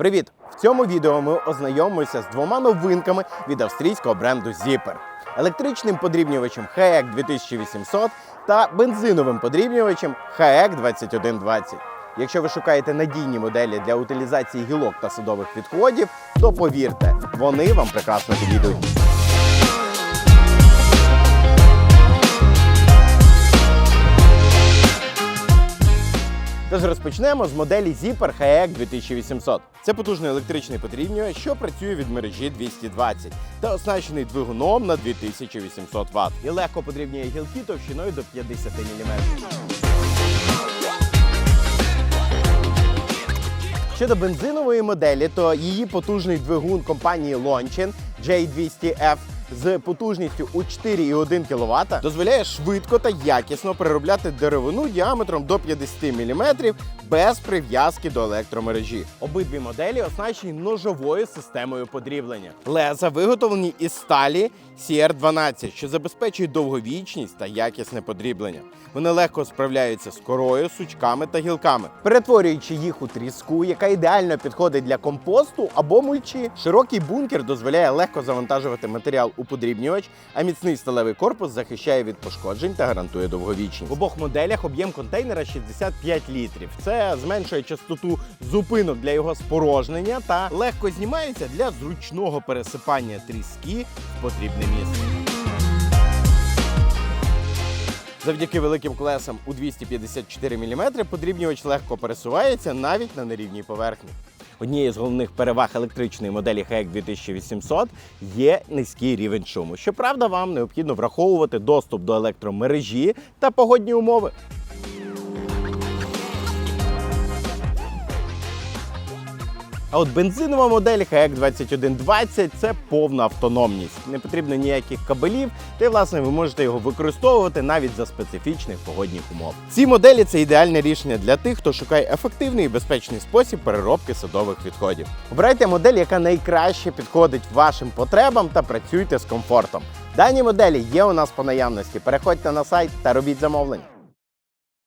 Привіт! В цьому відео ми ознайомимося з двома новинками від австрійського бренду Zipper. Електричним подрібнювачем HAEC 2800 та бензиновим подрібнювачем HAEC 2120. Якщо ви шукаєте надійні моделі для утилізації гілок та садових відходів, то повірте, вони вам прекрасно підійдуть. Тож розпочнемо з моделі Zipper HAEC 2800. Це потужний електричний подрібнювач, що працює від мережі 220 та оснащений двигуном на 2800 Вт і легко подрібнює гілки товщиною до 50 мм. Щодо бензинової моделі, то її потужний двигун компанії Lonchin J200F з потужністю у 4,1 кВт дозволяє швидко та якісно переробляти деревину діаметром до 50 мм без прив'язки до електромережі. Обидві моделі оснащені ножовою системою подріблення. Леза виготовлені із сталі CR12, що забезпечує довговічність та якісне подріблення. Вони легко справляються з корою, сучками та гілками, перетворюючи їх у тріску, яка ідеально підходить для компосту або мульчі. Широкий бункер дозволяє легко завантажувати матеріал у подрібнювач, а міцний сталевий корпус захищає від пошкоджень та гарантує довговічність. В обох моделях об'єм контейнера 65 літрів. Це зменшує частоту зупинок для його спорожнення та легко знімається для зручного пересипання тріски в потрібне місце. Завдяки великим колесам у 254 мм подрібнювач легко пересувається навіть на нерівній поверхні. Однією з головних переваг електричної моделі HAEC 2800 є низький рівень шуму. Щоправда, вам необхідно враховувати доступ до електромережі та погодні умови. А от бензинова модель HAEC 2120 це повна автономність. Не потрібно ніяких кабелів, та й власне ви можете його використовувати навіть за специфічних погодних умов. Ці моделі це ідеальне рішення для тих, хто шукає ефективний і безпечний спосіб переробки садових відходів. Обирайте модель, яка найкраще підходить вашим потребам та працюйте з комфортом. Дані моделі є у нас по наявності. Переходьте на сайт та робіть замовлення.